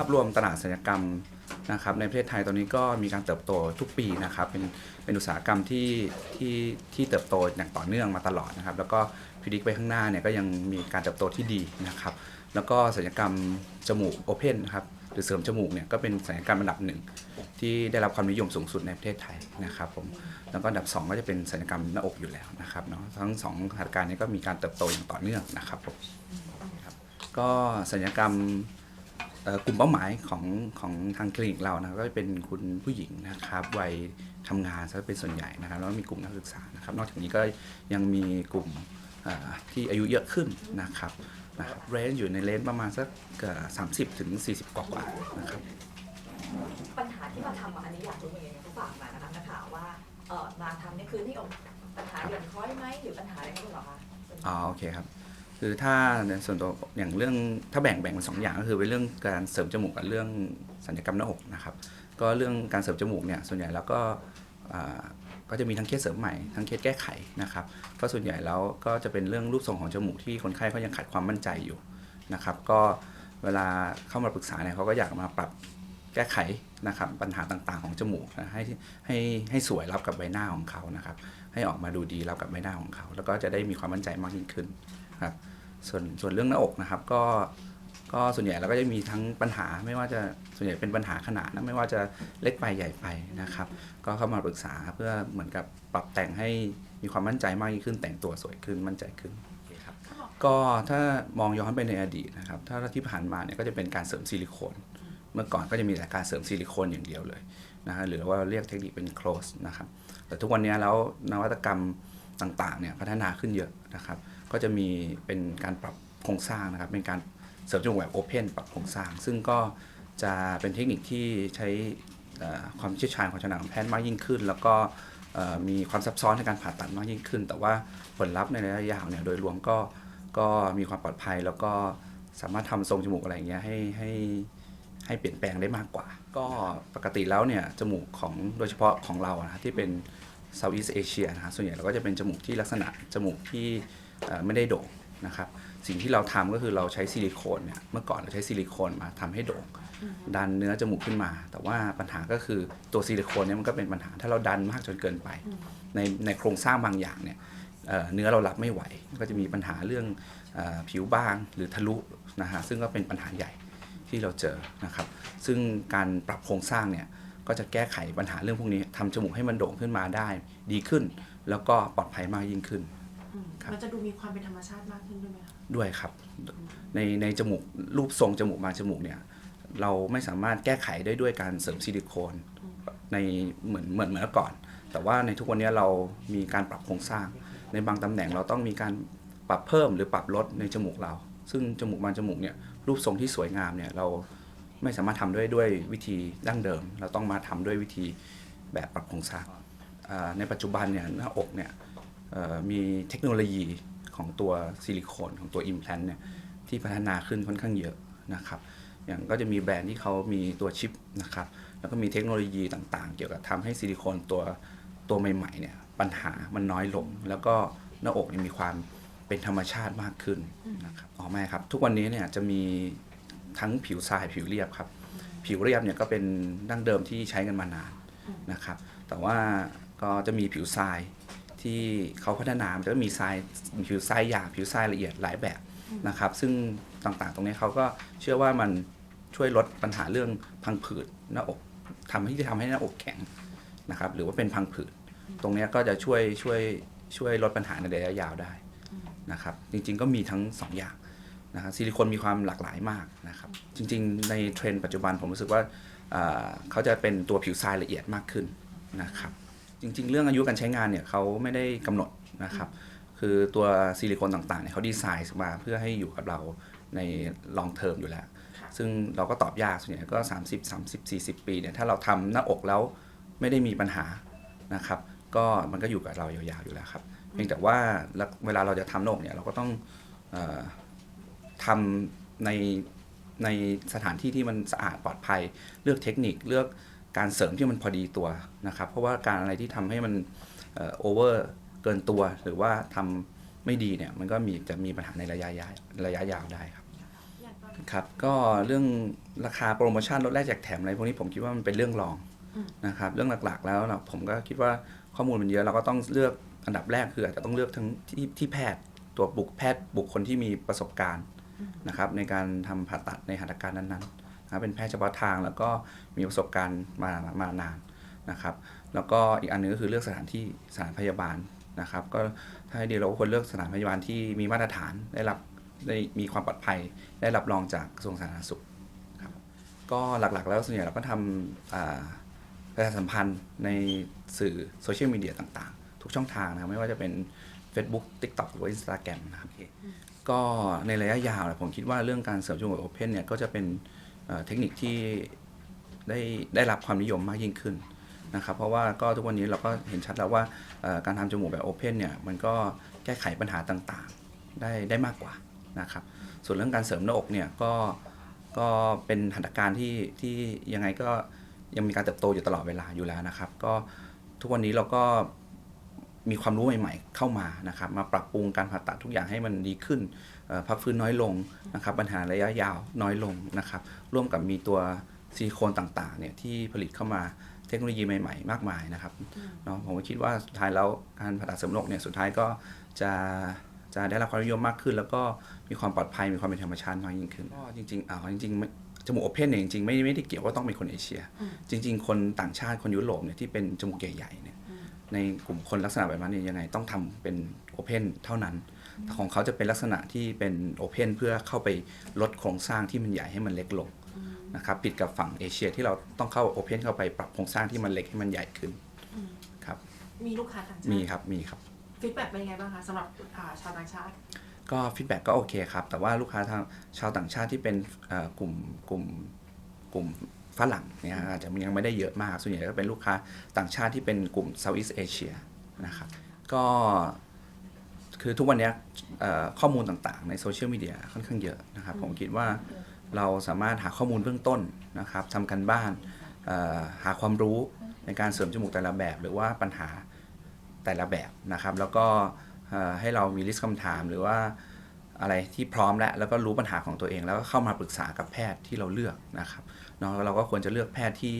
ภาพรวมตลาดศัลยกรรมนะครับในประเทศไทยตอนนี้ก็มีการเติบโตทุกปีนะครับ เป็นเป็นอุตสาหกรรมที่ที่ที่เติบโตอย่างต่อเนื่องมาตลอดนะครับ แล้วก็พิจิกไปข้างหน้าเนี่ยก็ยังมีการเติบโตที่ดีนะครับ แล้วก็ศัลยกรรมจมูกโอเพนนะครับหรือเสริมจมูกเนี่ยก็เป็นศัลยกรรมอันดับหนึ่งที่ได้รับความนิยมสูงสุดในประเทศไทยนะครับผมแล้วก็อันดับสองก็จะเป็นศัลยกรรมหน้าอกอยู่แล้วนะครับเนาะทั้งสองสถานการณ์นี้ก็มีการเติบโตอย่างต่อเนื่องนะครับผมก็ศัลยกรรม กลุ่มเป้าหมายของของทางคลินิกเรานะก็จะเป็นคุณผู้หญิงนะครับวัยทำงานซะเป็นส่วนใหญ่นะครับแล้วก็มีกลุ่มนักศึกษานะครับ นอกจากนี้ก็ยังมีกลุ่มเอ่อที่อายุเยอะขึ้นนะครับนะครับเรนจ์อยู่ในเลนจ์ประมาณสักสามสิบถึงสี่สิบกว่าๆนะครับ ปัญหาที่มาทำอะอันนี้อยากรู้เหมือนกันเขาฝากมานะคะนักข่าวว่าเออมาทำนี่คือที่อกปัญหาหย่อนคล้อยไหมหรือปัญหาอะไรกันหรอคะอ๋อโอเคครับ คือถ้าในส่วนตัวอย่างเรื่องถ้าแบ่งแบ่งเป็นสองอย่างก็คือเป็นเรื่องการเสริมจมูกกับเรื่องสัญญกรรมหน้าอกนะครับ ก็เรื่องการเสริมจมูกเนี่ยส่วนใหญ่แล้วก็อ่าก็จะมีทั้งเคสเสริมใหม่ทั้งเคสแก้ไขนะครับก็ส่วนใหญ่แล้วก็จะเป็นเรื่องรูปทรงของจมูกที่คนไข้เขายังขาดความมั่นใจอยู่นะครับ ก็เวลาเข้ามาปรึกษาเนี่ยเขาก็อยากมาปรับแก้ไขนะครับปัญหาต่างๆของจมูกนะให้ให้ให้สวยรับกับใบหน้าของเขานะครับ ให้ออกมาดูดีรับกับใบหน้าของเขา แล้วก็จะได้มีความมั่นใจมากยิ่งขึ้น ครับส่วนส่วนเรื่องหน้าอกนะครับก็ก็ส่วนใหญ่เราก็จะมีทั้งปัญหาไม่ว่าจะส่วนใหญ่เป็นปัญหาขนาดนะไม่ว่าจะเล็กไปใหญ่ไปนะครับ ก็เข้ามาปรึกษาเพื่อเหมือนกับปรับแต่งให้มีความมั่นใจมากยิ่งขึ้น แต่งตัวสวยขึ้นมั่นใจขึ้นครับก็ถ้ามองย้อนไปในอดีตนะครับ ถ้าที่ผ่านมาเนี่ยก็จะเป็นการเสริมซิลิโคน เมื่อก่อนก็จะมีแต่การเสริมซิลิโคนอย่างเดียวเลยนะฮะหรือว่าเรียกเทคนิคเป็น close นะครับแต่ทุกวันนี้แล้วนวัตกรรมต่างๆเนี่ยพัฒนาขึ้นเยอะนะครับ ก็จะมีเป็นการปรับโครงสร้างนะครับเป็นการเสริมจมูกแบบโอเพนปรับโครงสร้าง ซึ่งก็จะเป็นเทคนิคที่ใช้ความเชี่ยวชาญของชนางแพทย์มากยิ่งขึ้น แล้วก็มีความซับซ้อนในการผ่าตัดมากยิ่งขึ้น แต่ว่าผลลัพธ์ในระยะยาวเนี่ยโดยรวมก็ก็มีความปลอดภัยแล้วก็สามารถทำทรงจมูกอะไรอย่างเงี้ยให้ให้ให้เปลี่ยนแปลงได้มากกว่า ก็ปกติแล้วเนี่ยจมูกของโดยเฉพาะของเรานะที่เป็น Southeast Asia นะฮะส่วนใหญ่เราก็จะเป็นจมูกที่ลักษณะจมูกที่ ไม่ได้โด่งนะครับสิ่งที่เราทำก็คือเราใช้ซิลิโคนเนี่ยเมื่อก่อนเราใช้ซิลิโคนมาทำให้โด่ง ดันเนื้อจมูกขึ้นมา แต่ว่าปัญหาก็คือตัวซิลิโคนเนี่ยมันก็เป็นปัญหาถ้าเราดันมากจนเกินไป ในในโครงสร้างบางอย่างเนี่ยเอ่อเนื้อเรารับไม่ไหว ก็จะมีปัญหาเรื่องเออผิวบางหรือทะลุนะฮะซึ่งก็เป็นปัญหาใหญ่ที่เราเจอนะครับ ซึ่งการปรับโครงสร้างเนี่ยก็จะแก้ไขปัญหาเรื่องพวกนี้ทำจมูกให้มันโด่งขึ้นมาได้ดีขึ้น แล้วก็ปลอดภัยมากยิ่งขึ้นอื มครับมันจะดูมีความเป็นธรรมชาติมากขึ้นด้วยไหมคะด้วยครับ ในในจมูกรูปทรงจมูกบางจมูกเนี่ย เราไม่สามารถแก้ไขได้ด้วยการเสริมซิลิโคนในเหมือนเหมือนเหมือนเมื่อก่อน แต่ว่าในทุกวันนี้เรามีการปรับโครงสร้าง ในบางตำแหน่งเราต้องมีการปรับเพิ่มหรือปรับลดในจมูกเรา ซึ่งจมูกบางจมูกเนี่ยรูปทรงที่สวยงามเนี่ยเราไม่สามารถทำด้วยด้วยวิธีดั้งเดิม เราต้องมาทำด้วยวิธีแบบปรับโครงสร้างอ่าในปัจจุบันเนี่ยหน้าอกเนี่ยเอ่อ มีเทคโนโลยีของตัวซิลิโคนของตัวอิมแพลนเนี่ยที่พัฒนาขึ้นค่อนข้างเยอะนะครับอย่างก็จะมีแบรนด์ที่เขามีตัวชิปนะครับแล้วก็มีเทคโนโลยีต่างๆ เกี่ยวกับทำให้ซิลิโคนตัวตัวใหม่ๆเนี่ยปัญหามันน้อยลง แล้วก็หน้าอกเนี่ยมีความเป็นธรรมชาติมากขึ้นนะครับอ๋อไม่ครับ ทุกวันนี้เนี่ยจะมีทั้งผิวทรายผิวเรียบครับ ผิวเรียบเนี่ยก็เป็นดั้งเดิมที่ใช้กันมานานนะครับ แต่ว่าก็จะมีผิวทราย ที่เขาพัฒนามันจะมีทรายผิวทรายหยาบผิวทรายละเอียดหลายแบบนะครับ ซึ่งต่างๆ ตรงนี้เขาก็เชื่อว่ามันช่วยลดปัญหาเรื่องพังผืดหน้าอกทำให้ที่ทำให้หน้าอกแข็งนะครับ หรือว่าเป็นพังผืดตรงเนี้ยก็จะช่วยช่วยช่วยลดปัญหาในระยะยาวได้นะครับ จริงๆก็มีทั้งสองอย่างนะครับซิลิโคนมีความหลากหลายมากนะครับ จริงๆ ในเทรนด์ปัจจุบันผมรู้สึกว่าอ่าเขาจะเป็นตัวผิวทรายละเอียดมากขึ้นนะครับ จริง ๆ เรื่องอายุการใช้งานเนี่ยเขาไม่ได้กำหนดนะครับ คือตัวซิลิโคนต่างๆเนี่ยเขาดีไซน์มาเพื่อให้อยู่กับเราในลองเทอมอยู่แล้ว ซึ่งเราก็ตอบยากส่วนใหญ่ก็ 30 30 40 ปีเนี่ยถ้าเราทำหน้าอกแล้วไม่ได้มีปัญหานะครับ ก็มันก็อยู่กับเรายาวๆอยู่แล้วครับเพียงแต่ว่าเวลาเราจะทำหน้าอกเนี่ยเราก็ต้องเออทำในในสถานที่ที่มันสะอาดปลอดภัย เลือกเทคนิคเลือก การเสริมที่มันพอดีตัวนะครับ เพราะว่าการอะไรที่ทำให้มันโอเวอร์เกินตัว หรือว่าทำไม่ดีเนี่ยมันก็มีจะมีปัญหาในระยะยาวระยะยาวได้ครับครับ ก็เรื่องราคาโปรโมชั่นลดแลกแจกแถมอะไรพวกนี้ผมคิดว่ามันเป็นเรื่องรองนะครับเรื่องหลักๆ แล้วเราผมก็คิดว่าข้อมูลมันเยอะเราก็ต้องเลือกอันดับแรกคืออาจจะต้องเลือกทั้งที่ที่แพทย์ตัวบุคแพทย์บุคคลที่มีประสบการณ์นะครับในการทำผ่าตัดในหัตถการนั้นๆ นะเป็นแพทย์เฉพาะทางแล้วก็มีประสบการณ์มามานานนะครับ แล้วก็อีกอันหนึงก็คือเลือกสถานที่สถานพยาบาลนะครับ ก็ถ้าให้ดีเราก็ควรเลือกสถานพยาบาลที่มีมาตรฐานได้รับได้มีความปลอดภัย ได้รับรองจากกระทรวงสาธารณสุขครับก็หลักๆ แล้วส่วนใหญ่เราก็ทำประชาสัมพันธ์ในสื่อโซเชียลมีเดียต่างๆ ทุกช่องทางนะไม่ว่าจะเป็น Facebook TikTok หรือ Instagram นะครับก็ในระยะยาวผมคิดว่าเรื่องการเสริมจมูกโอเพนเนี่ยก็จะเป็น เทคนิคที่ได้ได้รับความนิยมมากยิ่งขึ้นนะครับเพราะว่าก็ทุกวันนี้เราก็เห็นชัดแล้วว่าการทำจมูกแบบโอเพนเนี่ยมันก็แก้ไขปัญหาต่างๆได้ได้มากกว่านะครับส่วนเรื่องการเสริมหน้าอกเนี่ยก็ก็เป็นหัตถการที่ที่ยังไงก็ยังมีการเติบโตอยู่ตลอดเวลาอยู่แล้วนะครับ ก็ทุกวันนี้เราก็ มีความรู้ใหม่ ๆ เข้ามานะครับ มาปรับปรุงการผ่าตัดทุกอย่างให้มันดีขึ้นเอ่อพักฟื้นน้อยลงนะครับ ปัญหาระยะยาวน้อยลงนะครับ ร่วมกับมีตัวซิลิโคนต่างๆเนี่ยที่ผลิตเข้ามาเทคโนโลยีใหม่ ๆ มากมายนะครับเนาะผมก็คิดว่าสุดท้ายแล้วการผ่าตัดเสริมหน้าอกเนี่ยสุดท้ายก็จะจะได้รับความนิยมมากขึ้น แล้วก็มีความปลอดภัยมีความเป็นธรรมชาติมากยิ่งขึ้นก็จริงๆอ่าจริงๆไม่จมูกโอเพนเนี่ยจริงๆไม่ไม่ได้เกี่ยวว่าต้องเป็นคนเอเชีย จริง ๆ คนต่างชาติคนยุโรปเนี่ยที่เป็นจมูกใหญ่ๆเนี่ย ในกลุ่มคนลักษณะแบบนั้นเนี่ยยังไงต้องทำเป็นโอเพนเท่านั้นแต่ของเขาจะเป็นลักษณะที่เป็นโอเพนเพื่อเข้าไปลดโครงสร้างที่มันใหญ่ให้มันเล็กลงนะครับผิดกับฝั่งเอเชียที่เราต้องเข้าโอเพนเข้าไปปรับโครงสร้างที่มันเล็กให้มันใหญ่ขึ้นครับมีลูกค้าต่างชามีติครับมีครับฟีดแบ็กเป็นยังไงบ้างคะสำหรับอ่าชาวต่างชาติก็ฟีดแบ็กก็โอเคครับ แต่ว่าลูกค้าทางชาวต่างชาติที่เป็นเอ่อกลุ่มกลุ่มกลุ่ม ฝรั่งเนี่ยอาจจะยังไม่ได้เยอะมาก ส่วนใหญ่ก็เป็นลูกค้าต่างชาติที่เป็นกลุ่ม Southeast Asia นะครับก็คือทุกวันเนี้ยเอ่อข้อมูลต่างๆ ในโซเชียลมีเดียค่อนข้างเยอะนะครับ ผมคิดว่าเราสามารถหาข้อมูลเบื้องต้นนะครับทำกันบ้านเอ่อหาความรู้ในการเสริมจมูกแต่ละแบบ หรือว่าปัญหาแต่ละแบบนะครับ แล้วก็เอ่อให้เรามีลิสต์คำถามหรือว่าอะไรที่พร้อมแล้วแล้วก็รู้ปัญหาของตัวเอง แล้วก็เข้ามาปรึกษากับแพทย์ที่เราเลือกนะครับ เนาะเราก็ควรจะเลือกแพทย์ที่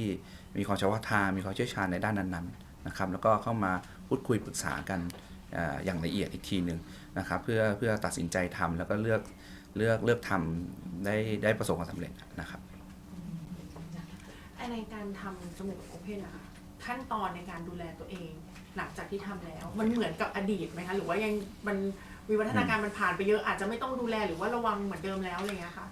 มีความเฉพาะทางมีความเชี่ยวชาญในด้านนั้นๆนะครับแล้วก็เข้ามาพูดคุยปรึกษากันอย่างละเอียดอีกทีหนึ่งนะครับเพื่อเพื่อตัดสินใจทำแล้วก็เลือกเลือกเลือกทำได้ได้ประสบความสำเร็จนะครับในการทำจมูกโอเพนนะคะขั้นตอนในการดูแลตัวเองหลังจากที่ทำแล้ว มันเหมือนกับอดีตไหมคะหรือว่ายังมันวิวัฒนาการมันผ่านไปเยอะอาจจะไม่ต้องดูแลหรือว่าระวังเหมือนเดิมแล้วอะไรเงี้ยค่ะ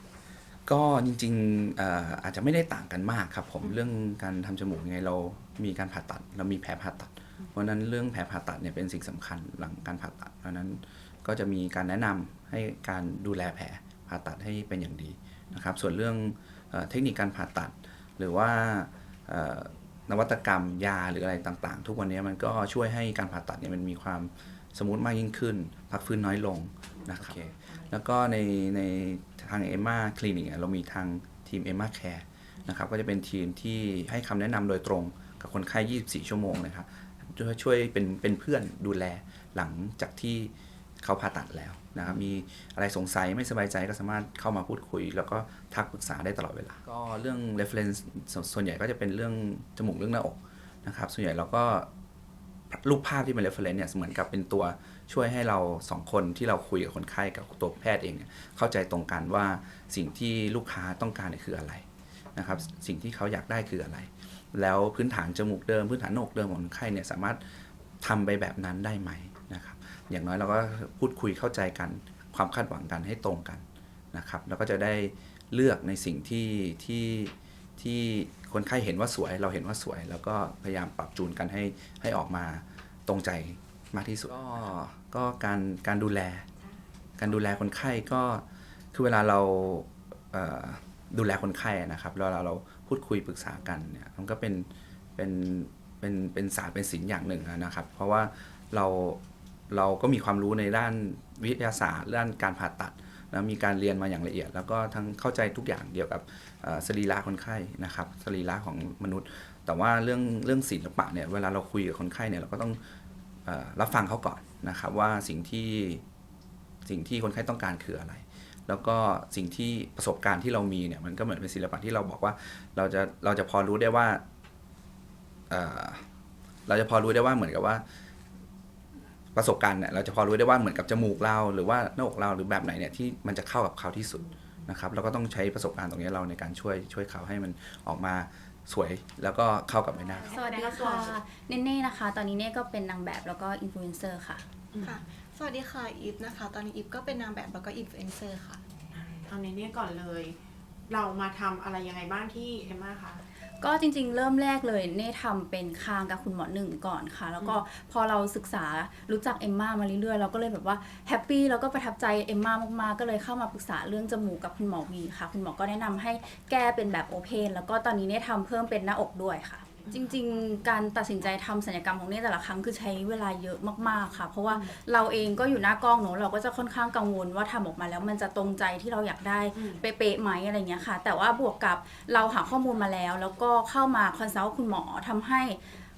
ก็จริงๆเอ่ออาจจะไม่ได้ต่างกันมากครับผมเรื่องการทำจมูกยังไงเรามีการผ่าตัด เรามีแผลผ่าตัด เพราะฉะนั้นเรื่องแผลผ่าตัดเนี่ยเป็นสิ่งสำคัญหลังการผ่าตัด เพราะฉะนั้นก็จะมีการแนะนำให้การดูแลแผลผ่าตัดให้เป็นอย่างดีนะครับ ส่วนเรื่องเอ่อเทคนิคการผ่าตัด หรือว่าเอ่อนวัตกรรมยาหรืออะไรต่างๆ ทุกวันนี้มันก็ช่วยให้การผ่าตัดเนี่ยมันมีความ สมูทมากยิ่งขึ้น พักฟื้นน้อยลงนะครับแล้วก็ในในทางเอม a าคลินิกเรามีทางทีมเอม a าแคร์นะครับก็จะเป็นทีมที่ให้คำแนะนำโดยตรงกับคนไข้ 24 ชั่วโมงนะครับช่วยช่วยเป็นเป็นเพื่อนดูแลหลังจากที่เขาผ่าตัดแล้วนะครับมีอะไรสงสัยไม่สบายใจก็สามารถเข้ามาพูดคุย แล้วก็ทักปรึกษาได้ตลอดเวลา ก็เรื่อง reference ส่วนส่วนใหญ่ก็จะเป็นเรื่องจมูกเรื่องหน้าอกนะครับ ส่วนใหญ่เราก็ รูปภาพที่เป็น reference เนี่ยเหมือนกับเป็นตัวช่วยให้เราสองคนที่เราคุยกับคนไข้กับตัวแพทย์เองเนี่ยเข้าใจตรงกันว่าสิ่งที่ลูกค้าต้องการเนี่ยคืออะไรนะครับสิ่งที่เขาอยากได้คืออะไร แล้วพื้นฐานจมูกเดิม พื้นฐานหนกเดิมของคนไข้เนี่ยสามารถทำไปแบบนั้นได้ไหมนะครับอย่างน้อยเราก็พูดคุยเข้าใจกันความคาดหวังกันให้ตรงกันนะครับแล้วก็จะได้เลือกในสิ่งที่ที่ ที่คนไข้เห็นว่าสวย เราเห็นว่าสวย แล้วก็พยายามปรับจูนกันให้ให้ออกมาตรงใจมากที่สุด ก็ก็การการดูแล การดูแลคนไข้ก็คือเวลาเราเอ่อดูแลคนไข้อะนะครับเวลาเราพูดคุยปรึกษากันเนี่ยมันก็เป็นเป็นเป็นเป็นศาสตร์เป็นศิลป์อย่างหนึ่งอะนะครับ เพราะว่าเราเราก็มีความรู้ในด้านวิทยาศาสตร์ด้านการผ่าตัด แล้วมีการเรียนมาอย่างละเอียด แล้วก็ทั้งเข้าใจทุกอย่างเกี่ยวกับสรีระคนไข้นะครับสรีระของมนุษย์ แต่ว่าเรื่องเรื่องศิลปะเนี่ยเวลาเราคุยกับคนไข้เนี่ยเราก็ต้องอรับฟังเขาก่อนนะครับว่าสิ่งที่สิ่งที่คนไข้ต้องการคืออะไร แล้วก็สิ่งที่ประสบการณ์ที่เรามีเนี่ยมันก็เหมือนเป็นศิลปะที่เราบอกว่าเราจะเราจะพอรู้ได้ว่าเราจะพอรู้ได้ว่าเหมือนกับว่า ประสบการณ์เนี่ยเราจะพอรู้ได้ว่าเหมือนกับจมูกเราหรือว่าหน้าอกเราหรือแบบไหนเนี่ยที่มันจะเข้ากับเขาที่สุดนะครับเราก็ต้องใช้ประสบการณ์ตรงนี้เราในการช่วยช่วยเขาให้มันออกมาสวยแล้วก็เข้ากับใบหน้าเขาสวัสดีค่ะเนเน่นะคะ ตอนนี้เน่ก็เป็นนางแบบแล้วก็อินฟลูเอนเซอร์ค่ะค่ะ สวัสดีค่ะอีฟนะคะ ตอนนี้อีฟก็เป็นนางแบบแล้วก็อินฟลูเอนเซอร์ค่ะเอาในนี้ก่อนเลย เรามาทำอะไรยังไงบ้างที่เอมมาคะ ก็จริงๆ เริ่มแรกเลยเน่ทำเป็นคางกับคุณหมอหนึ่งก่อนค่ะ แล้วก็พอเราศึกษารู้จักเอมมามาเรื่อยๆเราก็เลยแบบว่าแฮปปี้แล้วก็ประทับใจเอมมามากๆก็เลยเข้ามาปรึกษาเรื่องจมูกกับคุณหมอวีค่ะ คุณหมอก็แนะนำให้แก้เป็นแบบโอเพนแล้วก็ตอนนี้เน่ทำเพิ่มเป็นหน้าอกด้วยค่ะ จริง ๆ การตัดสินใจทำศัลยกรรมของเน่แต่ละครั้งคือใช้เวลาเยอะมากๆค่ะ เพราะว่าเราเองก็อยู่หน้ากล้องเนอะเราก็จะค่อนข้างกังวลว่าทำออกมาแล้วมันจะตรงใจที่เราอยากได้อืมเป๊ะๆไหมอะไรเงี้ยค่ะ แต่ว่าบวกกับเราหาข้อมูลมาแล้ว แล้วก็เข้ามาคอนซัลท์คุณหมอทำให้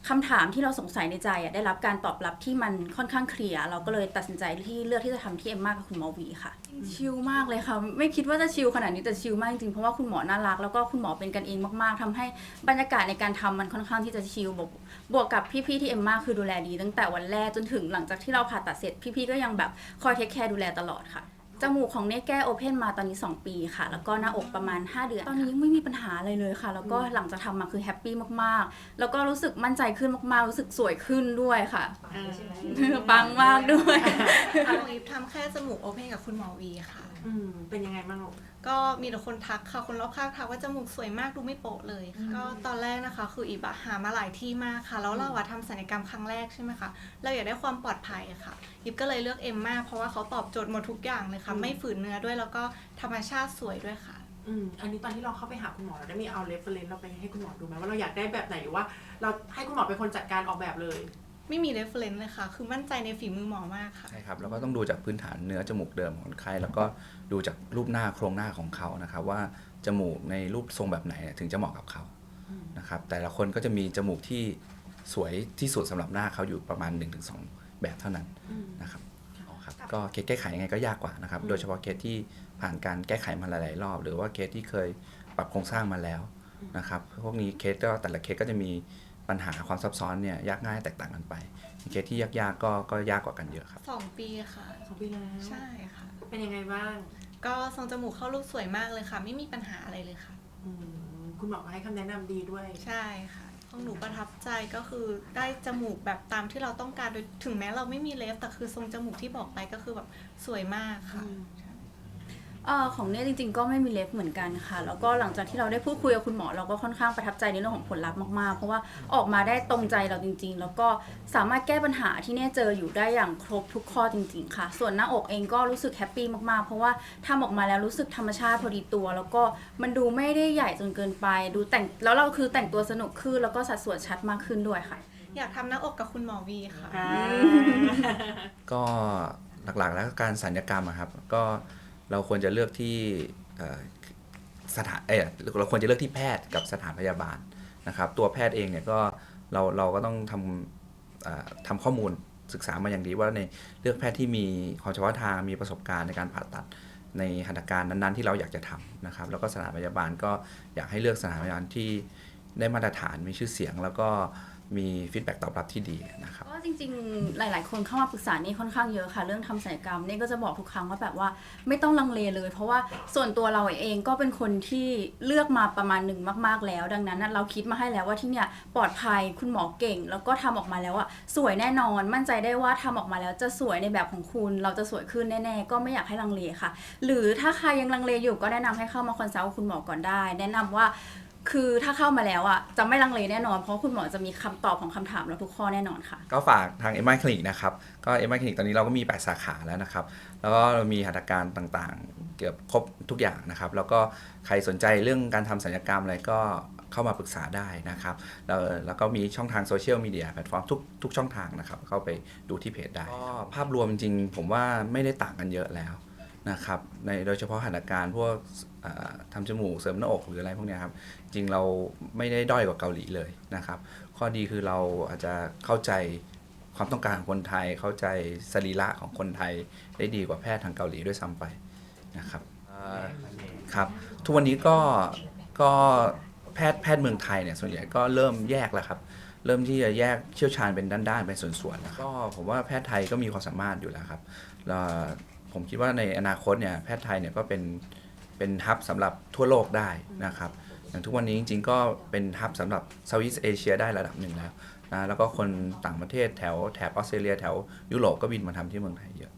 คำถามที่เราสงสัยในใจอะได้รับการตอบรับที่มันค่อนข้างเคลียร์เราก็เลยตัดสินใจที่เลือกที่จะทำที่เอ็มมากกับคุณหมอวีค่ะ ชิลมากเลยค่ะ ไม่คิดว่าจะชิลขนาดนี้แต่ชิลมากจริงๆเพราะว่าคุณหมอน่ารักแล้วก็คุณหมอเป็นกันเองมากๆทำให้บรรยากาศในการทำมันค่อนข้างที่จะชิลบวกบวกกับพี่ๆที่เอ็มมากคือดูแลดี ตั้งแต่วันแรกจนถึงหลังจากที่เราผ่าตัดเสร็จพี่ๆก็ยังแบบคอยเทคแคร์ดูแลตลอดค่ะ จมูกของเน่แก้โอเพนมาตอนนี้ 2 ปีค่ะ แล้วก็หน้าอกประมาณ 5 เดือน ตอนนี้ยังไม่มีปัญหาอะไรเลยค่ะ แล้วก็หลังจากทำมาคือแฮปปี้มากๆ แล้วก็รู้สึกมั่นใจขึ้นมากๆ รู้สึกสวยขึ้นด้วยค่ะ ใช่ไหมปังมากด้วยของอีฟทำแค่จมูกโอเพนกับคุณหมอวีค่ะ อืมเป็นยังไงบ้างลูก ก็มีแต่คนทักค่ะ คนรอบข้างทักว่าจมูกสวยมากดูไม่โปะเลยก็ตอนแรกนะคะ คืออีฟอะหามาหลายที่มากค่ะ แล้วเราอะทำศัลยกรรมครั้งแรกใช่ไหมคะเราอยากได้ความปลอดภัยอะค่ะอีฟก็เลยเลือกเอ็มมากเพราะว่าเขาตอบโจทย์หมดทุกอย่างเลยค่ะอืมไม่ฝืนเนื้อด้วยแล้วก็ธรรมชาติสวยด้วยค่ะ อืมอันนี้ตอนที่เราเข้าไปหาคุณหมอเราได้มีเอาเรฟเฟรนซ์เราไปให้คุณหมอดูไหมว่าเราอยากได้แบบไหนหรือว่า เราให้คุณหมอเป็นคนจัดการออกแบบเลย ไม่มีเรฟเฟรนซ์เลยค่ะ คือมั่นใจในฝีมือหมอมากค่ะ ใช่ครับ แล้วก็ต้องดูจากพื้นฐานเนื้อจมูกเดิมของคนไข้แล้วก็ดูจากรูปหน้าโครงหน้าของเขานะครับว่าจมูกในรูปทรงแบบไหนเนี่ยถึงจะเหมาะกับเขาอืมนะครับแต่ละคนก็จะมีจมูกที่สวยที่สุดสำหรับหน้าเขาอยู่ประมาณ 1-2 แบบเท่านั้นอืมนะครับอ๋อครับก็เคสแก้ไขยังไงก็ยากกว่านะครับอืมโดยเฉพาะเคสที่ผ่านการแก้ไขมาหลายๆรอบ หรือว่าเคสที่เคยปรับโครงสร้างมาแล้วนะครับพวกนี้เคสก็แต่ละเคสก็จะมี ปัญหาความซับซ้อนเนี่ยยากง่ายแตกต่างกันไปเคสที่ยากๆก็ก็ยากกว่ากันเยอะครับ สองปีค่ะ สองปีแล้วใช่ค่ะ เป็นยังไงบ้างก็ทรงจมูกเข้ารูปสวยมากเลยค่ะ ไม่มีปัญหาอะไรเลยค่ะ อืมคุณหมอก็ให้คำแนะนำดีด้วย ใช่ค่ะของหนูประทับใจก็คือได้จมูกแบบตามที่เราต้องการโดยถึงแม้เราไม่มีเล็บแต่คือทรงจมูกที่บอกไปก็คือแบบสวยมากค่ะอืม เออของเน่จริงๆ ก็ไม่มีเล็บเหมือนกันค่ะ แล้วก็หลังจากที่เราได้พูดคุยกับคุณหมอเราก็ค่อนข้างประทับใจในเรื่องของผลลัพธ์มากๆ เพราะว่าออกมาได้ตรงใจเราจริง ๆ แล้วก็สามารถแก้ปัญหาที่เน่เจออยู่ได้อย่างครบทุกข้อจริง ๆ ค่ะ ส่วนหน้าอกเองก็รู้สึกแฮปปี้มากๆ เพราะว่าทำออกมาแล้วรู้สึกธรรมชาติพอดีตัว แล้วก็มันดูไม่ได้ใหญ่จนเกินไป ดูแต่งแล้วเราคือแต่งตัวสนุกขึ้นแล้วก็สัดส่วนชัดมากขึ้นด้วยค่ะ อยากทำหน้าอกกับคุณหมอวีค่ะอ่าก็หลักๆแล้วการสัญญกรรมอะครับก็ เราควรจะเลือกที่สถานเออเราควรจะเลือกที่แพทย์กับสถานพยาบาลนะครับ ตัวแพทย์เองเนี่ยก็เราเราก็ต้องทำทำข้อมูลศึกษามาอย่างดีว่าในเลือกแพทย์ที่มีความเฉพาะทางมีประสบการณ์ในการผ่าตัดในหัตถการนั้นๆ ที่เราอยากจะทำนะครับ แล้วก็สถานพยาบาลก็อยากให้เลือกสถานพยาบาลที่ได้มาตรฐานมีชื่อเสียงแล้วก็ มีฟีดแบ็กตอบรับที่ดีนะครับก็จริงๆ หลาย ๆ คนเข้ามาปรึกษานี่ค่อนข้างเยอะค่ะ เรื่องทำศัลยกรรมนี่ก็จะบอกทุกครั้งว่าแบบว่าไม่ต้องลังเลเลย เพราะว่าส่วนตัวเราเองก็เป็นคนที่เลือกมาประมาณหนึ่งมาก ๆ แล้ว ดังนั้นเราคิดมาให้แล้วว่าที่เนี่ยปลอดภัยคุณหมอเก่ง แล้วก็ทำออกมาแล้วอะสวยแน่นอน มั่นใจได้ว่าทำออกมาแล้วจะสวยในแบบของคุณ เราจะสวยขึ้นแน่ ๆ ก็ไม่อยากให้ลังเลค่ะ หรือถ้าใครยังลังเลอยู่ก็แนะนำให้เข้ามาคอนซัลท์คุณหมอก่อนได้ แนะนำว่า คือถ้าเข้ามาแล้วอะจะไม่ลังเลแน่นอน เพราะคุณหมอจะมีคำตอบของคำถามเราทุกข้อแน่นอนค่ะ ก็ฝากทาง m อ c l i n i c นะครับ ก็ m อ c l i n i c ตอนนี้เราก็มี 8 สาขาแล้วนะครับ แล้วก็เรามีหัตถการต่างๆ เกือบครบทุกอย่างนะครับ แล้วก็ใครสนใจเรื่องการทำศัลยกรรมอะไรก็เข้ามาปรึกษาได้นะครับ แล้วแล้วก็มีช่องทางโซเชียลมีเดียแพลตฟอร์มทุกทุกช่องทางนะครับ เข้าไปดูที่เพจได้ก็ภาพรวมจริงๆผมว่าไม่ได้ต่างกันเยอะแล้ว นะครับในโดยเฉพาะหัตถการพวกทำจมูกเสริมหน้าอกหรืออะไรพวกนี้ครับจริงเราไม่ได้ด้อยกว่าเกาหลีเลยนะครับ ข้อดีคือเราอาจจะเข้าใจความต้องการของคนไทยเข้าใจสรีระของคนไทยได้ดีกว่าแพทย์ทางเกาหลีด้วยซ้ำไปนะครับครับทุกวันนี้ก็ก็แพทย์แพทย์เมืองไทยเนี่ยส่วนใหญ่ก็เริ่มแยกแล้วครับเริ่มที่จะแยกเชี่ยวชาญเป็นด้านๆเป็นส่วนๆแล้วก็ผมว่าแพทย์ไทยก็มีความสามารถอยู่แล้วครับแล้ว ผมคิดว่าในอนาคตเนี่ยแพทย์ไทยเนี่ยก็เป็นเป็นฮับสำหรับทั่วโลกได้นะครับอย่างทุกวันนี้จริง ๆ ก็เป็นฮับสำหรับเซาท์อีสเอเชียได้ระดับหนึ่งแล้วนะแล้วก็คนต่างประเทศแถวแถบออสเตรเลียแถวยุโรปก็บินมาทำที่เมืองไทยเยอะ